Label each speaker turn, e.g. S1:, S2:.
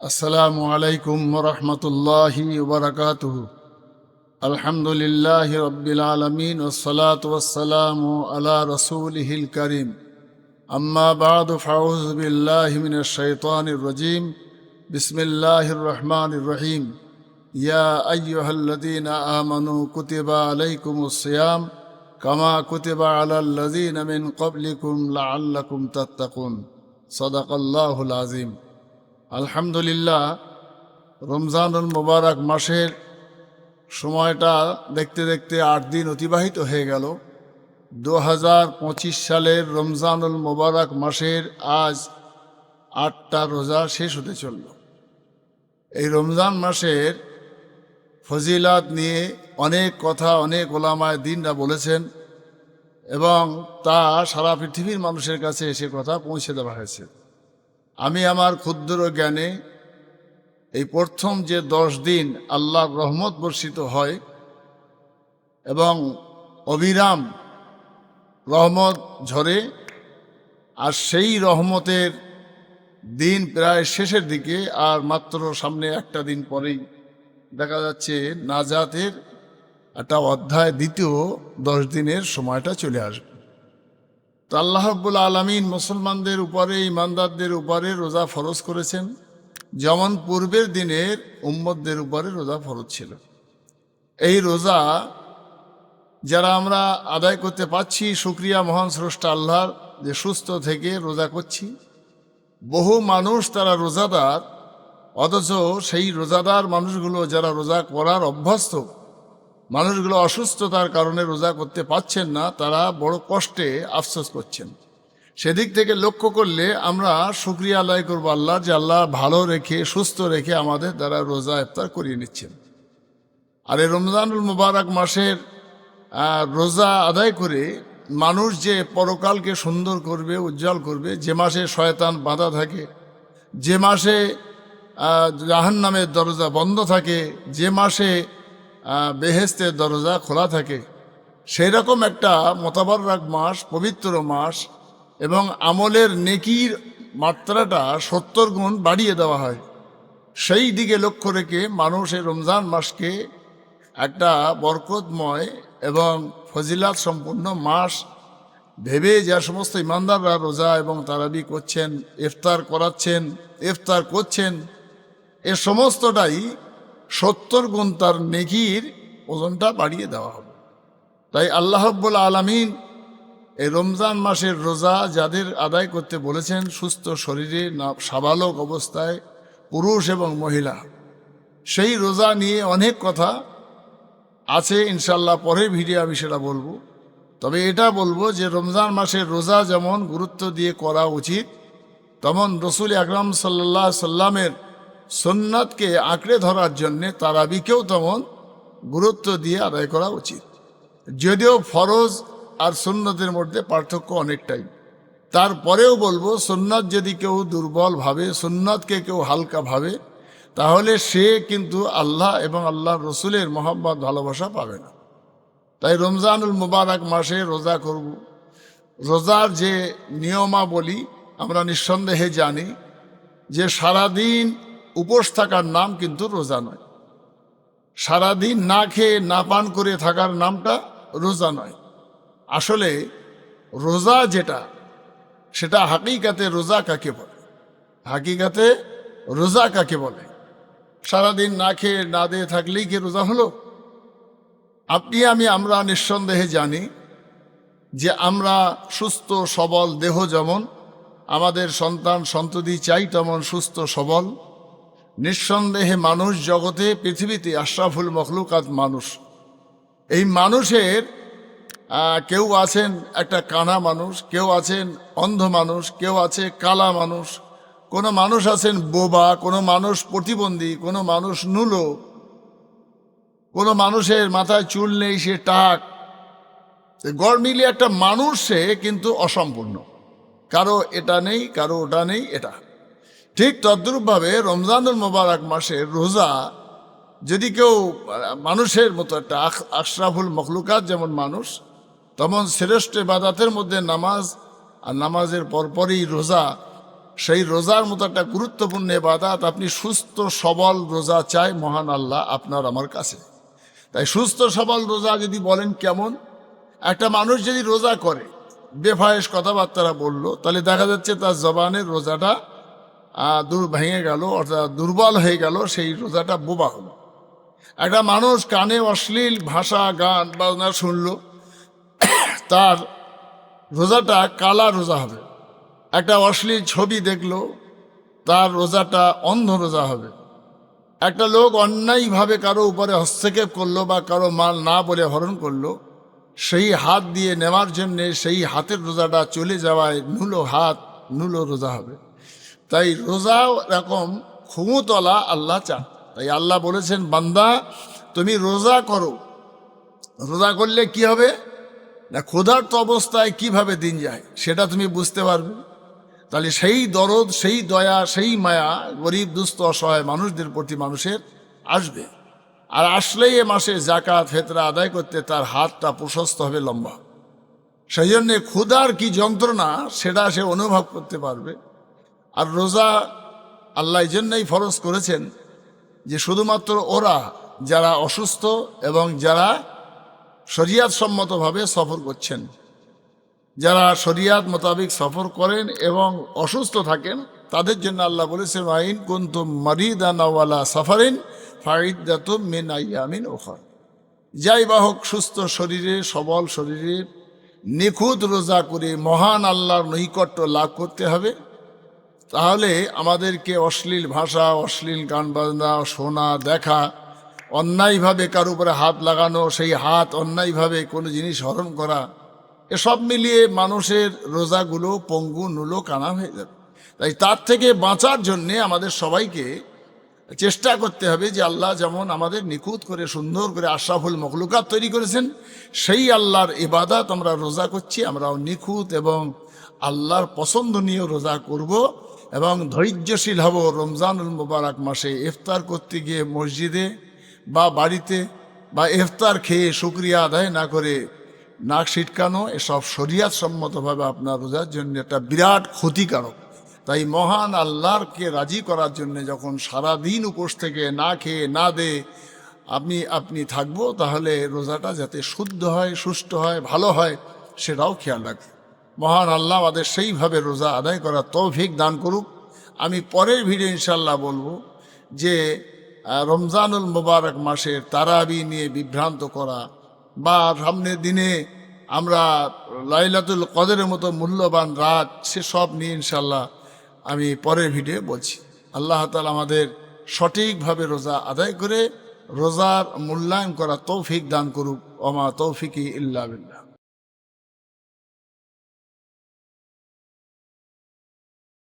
S1: আসসালামু আলাইকুম রহমতুল্লাহি ওবরাকাত আলহামদুলিল্লাহ রব্বিল আলমিন ওসলাত ওসালাম আলা রসুল হিল করিম। আম্মা বাদ ফাউজবিল্লাহমিন শৈতান রজিম। বিসমিল্লাহ রহমান রহিম। ইয়া আয়ুহল্লদিন আমানু কুতিবা আলাইকুম সিয়াম। কামা কুতিবা আলাল্লাদিন মিন কবলিকুম লা আল্লাকুম তাত্তাকুন। সদাকাল্লাহুল আজিম আলহামদুলিল্লাহ, রমজানুল মোবারক মাসের সময়টা দেখতে দেখতে আট দিন অতিবাহিত হয়ে গেল। দু হাজার পঁচিশ সালের রমজানুল মোবারক মাসের আজ আটটা রোজা শেষ হতে চলল। এই রমজান মাসের ফজিলাত নিয়ে অনেক কথা অনেক ওলামায় দিনরা বলেছেন এবং তা সারা পৃথিবীর মানুষের কাছে এসে কথা পৌঁছে দেওয়া হয়েছে। আমি আমার ক্ষুদ্র জ্ঞানে এই প্রথম যে দশ দিন আল্লাহর রহমত বর্ষিত হয় এবং অবিরাম রহমত ঝরে, আর সেই রহমতের দিন প্রায় শেষের দিকে, আর মাত্র সামনে একটা দিন পরেই দেখা যাচ্ছে নাজাতের একটা অধ্যায় দ্বিতীয় দশ দিনের সময়টা চলে আসবে। তো আল্লাহ রব্বুল আলমিন মুসলমানদের উপরে ইমানদারদের উপরে রোজা ফরজ করেছেন। যেমন পূর্বের দিনের উম্মতদের উপরে রোজা ফরজ ছিল। এই রোজা যারা আমরা আদায় করতে পাচ্ছি সুক্রিয়া মহান স্রষ্টা আল্লাহর যে সুস্থ থেকে রোজা করছি, বহু মানুষ তারা রোজাদার, অথচ সেই রোজাদার মানুষগুলো যারা রোজা করার অভ্যস্ত মানুষগুলো অসুস্থতার কারণে রোজা করতে পারছেন না, তারা বড় কষ্টে আফসোস করছেন। সেদিক থেকে লক্ষ্য করলে আমরা শুক্রিয়া আদায় করব আল্লাহ, যে আল্লাহ ভালো রেখে, সুস্থ রেখে আমাদের দ্বারা রোজা ইফতার করিয়ে নিচ্ছেন। আর এই রমজানুল মুবারক মাসের রোজা আদায় করে মানুষ যে পরকালকে সুন্দর করবে, উজ্জ্বল করবে, যে মাসে শয়তান বাঁধা থাকে, যে মাসে জাহান নামের দরজা বন্ধ থাকে, যে মাসে বেহেস্তের দরজা খোলা থাকে। সেই রকম একটা মতাবরাক মাস, পবিত্র মাস এবং আমলের নেকির মাত্রাটা সত্তর গুণ বাড়িয়ে দেওয়া হয়। সেই দিকে লক্ষ্য রেখে মানুষ এই রমজান মাসকে একটা বরকতময় এবং ফজিলাত সম্পূর্ণ মাস ভেবে যে সমস্ত ইমানদাররা রোজা এবং তারাবি করছেন, ইফতার করাচ্ছেন, ইফতার করছেন, এ সমস্তটাই সত্তর গুণ তার নেকির ওজনটা বাড়িয়ে দেওয়া হবে। তাই আল্লাহ রব্বুল আলমিন এই রমজান মাসের রোজা যাদের আদায় করতে বলেছেন, সুস্থ শরীরে না, সাবালক অবস্থায় পুরুষ এবং মহিলা, সেই রোজা নিয়ে অনেক কথা আছে ইনশাল্লাহ পরের ভিডিও আমি সেটা বলব। তবে এটা বলব যে রমজান মাসের রোজা যেমন গুরুত্ব দিয়ে করা উচিত, তেমন রসুল আকরাম সাল্লাহ সাল্লামের সুন্নাতকে আঁকড়ে ধরার জন্যে তারাবিকেও তেমন গুরুত্ব দিয়ে আদায় করা উচিত। যদিও ফরজ আর সুন্নতের মধ্যে পার্থক্য অনেকটাই। তারপরেও বলব, সুন্নাত যদি কেউ দুর্বল ভাবে, সুন্নাতকে কেউ হালকা ভাবে, তাহলে সে কিন্তু আল্লাহ এবং আল্লাহ রসুলের মোহাম্মদ ভালোবাসা পাবে না। তাই রমজানুল মুবারক মাসে রোজা করব। রোজার যে নিয়মাবলী আমরা নিঃসন্দেহে জানি যে সারাদিন উপোস থাকার নাম কিন্তু রোজা নয়। সারাদিন না খেয়ে না পান করে থাকার নামটা রোজা নয়। আসলে রোজা যেটা, সেটা হাকিকাতে রোজা কাকে বলে? হাকিকাতে রোজা কাকে বলে? সারাদিন না খেয়ে না দিয়ে থাকলেই কি রোজা হলো? আপনি আমি আমরা নিঃসন্দেহে জানি যে আমরা সুস্থ, সবল দেহ যেমন, আমাদের সন্তান সন্ততি চাই তেমন সুস্থ, সবল নিঃসন্দেহে মানুষ জগতে, পৃথিবীতে আশরাফুল মখলুকাত মানুষ। এই মানুষের কেউ আছেন একটা কানা মানুষ, কেউ আছেন অন্ধ মানুষ, কেউ আছে কালা মানুষ। কোনো মানুষ আছেন বোবা, কোনো মানুষ প্রতিবন্ধী, কোনো মানুষ নুলো। কোনো মানুষের মাথায় চুল নেই, সে টাক। গড় মিলিয়ে একটা মানুষ সে কিন্তু অসম্পূর্ণ। কারও এটা নেই, কারও ওটা নেই, এটা। ঠিক তদ্রূপভাবে রমজানুল মোবারক মাসের রোজা যদি কেউ, মানুষের মতো একটা আশরাফুল মখলুকাত যেমন মানুষ, তেমন শ্রেষ্ঠ বাদাতের মধ্যে নামাজ আর নামাজের পরপরই রোজা, সেই রোজার মতো একটা গুরুত্বপূর্ণ এবাদাত আপনি সুস্থ, সবল রোজা চাই মহান আল্লাহ আপনার আমার কাছে। তাই সুস্থ, সবল রোজা যদি বলেন কেমন? একটা মানুষ যদি রোজা করে বেফায়েস কথাবার্তারা বলল, তাহলে দেখা যাচ্ছে তার জবানের রোজাটা দূর ভেঙে গেল, অর্থাৎ দুর্বল হয়ে গেল, সেই রোজাটা বোবা হলো একটা মানুষ কানে অশ্লীল ভাষা, গান, বাজনা শুনলো, তার রোজাটা কালা রোজা হবে। একটা অশ্লীল ছবি দেখল, তার রোজাটা অন্ধ রোজা হবে। একটা লোক অন্যায়ভাবে কারও উপরে হস্তক্ষেপ করল বা কারও মাল না বলে হরণ করল, সেই হাত দিয়ে নেওয়ার জন্যে সেই হাতের রোজাটা চলে যাওয়ায় নুলো হাত, নুলো রোজা হবে। তাই রোজাও এরকম ক্ষমতলা আল্লাহ চান। তাই আল্লাহ বলেছেন, বান্দা, তুমি রোজা করো। রোজা করলে কি হবে? না, ক্ষুধার্ত অবস্থায় কীভাবে দিন যায়, সেটা তুমি বুঝতে পারবে। তাহলে সেই দরদ, সেই দয়া, সেই মায়া গরিব, দুস্থ, অসহায় মানুষদের প্রতি মানুষের আসবে। আর আসলেই এ মাসে জাকাত ফেতরা আদায় করতে তার হাতটা প্রশস্ত হবে লম্বা। সেই জন্যে ক্ষুধার কি যন্ত্রণা, সেটা সে অনুভব করতে পারবে। আর রোজা আল্লাহ এই জন্যই ফরজ করেছেন যে শুধুমাত্র ওরা যারা অসুস্থ এবং যারা শরিয়াত সম্মতভাবে সফর করছেন, যারা শরিয়াত মোতাবেক সফর করেন এবং অসুস্থ থাকেন, তাদের জন্য আল্লাহ বলেছেন আইন কুন্তু মারিদানাওয়ালা সাফারিন ফাইদাত মিন আইয়ামিন ওখর যাই বাহক সুস্থ শরীরে, সবল শরীরে নিখুঁত রোজা করে মহান আল্লাহর নৈকট্য লাভ করতে হবে। তাহলে আমাদেরকে অশ্লীল ভাষা, অশ্লীল গান বাজনা, শোনা, দেখা, অন্যায়ভাবে কারও উপরে হাত লাগানো, সেই হাত অন্যায়ভাবে কোনো জিনিস হরণ করা, এসব মিলিয়ে মানুষের রোজাগুলো, পঙ্গু, নুলো, কানা হয়ে যাবে। তাই তার থেকে বাঁচার জন্যে আমাদের সবাইকে চেষ্টা করতে হবে যে আল্লাহ যেমন আমাদের নিখুঁত করে, সুন্দর করে আশরাফুল মখলুকাত তৈরি করেছেন, সেই আল্লাহর ইবাদত আমরা রোজা করছি, আমরাও নিখুঁত এবং আল্লাহর পছন্দনীয় রোজা করব। এবং ধৈর্যশীল হব রমজানুল মুবারক মাসে। ইফতার করতে গিয়ে মসজিদে বা বাড়িতে বা ইফতার খেয়ে শুক্রিয়া আদায় না করে নাক ছিটকানো, এসব শরিয়াত সম্মতভাবে আপনার রোজার জন্য একটা বিরাট ক্ষতিকারক। তাই মহান আল্লাহরকে রাজি করার জন্য যখন সারা দিন উপোস থেকে না খেয়ে না দে আপনি আপনি থাকব, তাহলে রোজাটা যাতে শুদ্ধ হয়, সুষ্ঠু হয়, ভালো হয়, সেটাও খেয়াল রাখবে মহান আল্লাহ আমাদের সেইভাবে রোজা আদায় করার তৌফিক দান করুক। আমি পরের ভিডিও ইনশাল্লাহ বলব যে রমজানুল মোবারক মাসের তারাবি নিয়ে বিভ্রান্ত করা বা সামনের দিনে আমরা লাইলাতুল কদরের মতো মূল্যবান রাত সেসব নিয়ে ইনশাল্লাহ আমি পরের ভিডিও বলছি। আল্লাহ তালা আমাদের সঠিকভাবে রোজা আদায় করে, রোজার মূল্যায়ন করা তৌফিক দান করুক। অমা তৌফিকি ইল্লা বিল্লাহ।